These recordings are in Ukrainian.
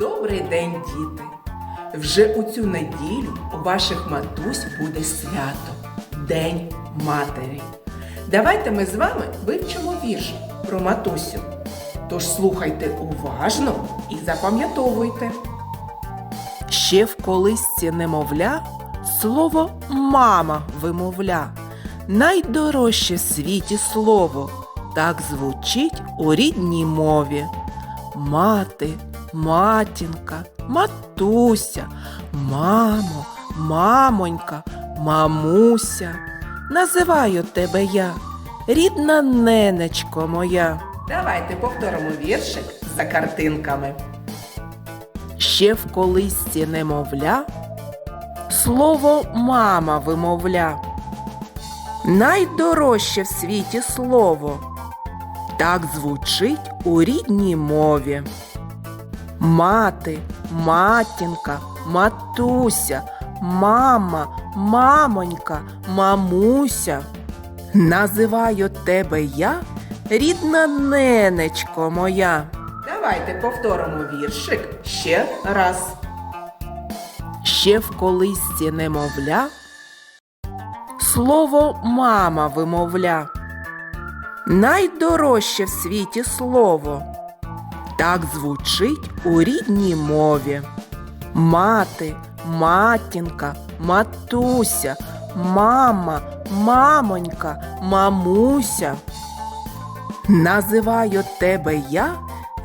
Добрий день, діти! Вже у цю неділю у ваших матусь буде свято День Матері. Давайте ми з вами вивчимо вірш про матусю. Тож слухайте уважно і запам'ятовуйте. Ще в колисці немовля слово мама вимовля. Найдорожче в світі слово так звучить у рідній мові. Мати, матінка, матуся, мамо, мамонька, мамуся. Називаю тебе я, рідна ненечко моя. Давайте повторимо віршик за картинками. Ще в колисці немовля, слово мама вимовля. Найдорожче в світі слово. Так звучить у рідній мові. Мати, матінка, матуся, мама, мамонька, мамуся. Називаю тебе я, рідна ненечко моя. Давайте повторимо віршик ще раз. Ще в колисці немовля, слово мама вимовля. Найдорожче в світі слово. Так звучить у рідній мові. Мати, матінка, матуся, мама, мамонька, мамуся. Називаю тебе я,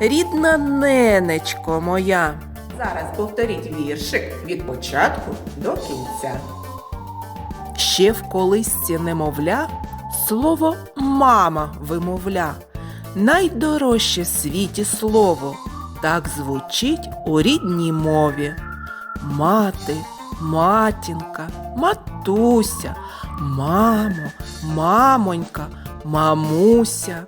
рідна ненечко моя. Зараз повторіть віршик від початку до кінця. Ще в колисці немовля слово мама вимовля. Найдорожче в світі слово так звучить у рідній мові. Мати, матінка, матуся, мамо, мамонька, мамуся.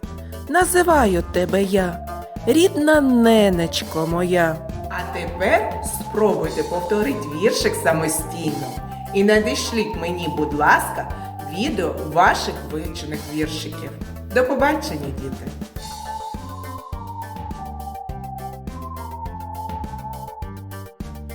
Називаю тебе я, рідна ненечко моя. А тепер спробуйте повторити віршик самостійно і надішліть мені, будь ласка, відео ваших вивчених віршиків. До побачення, діти!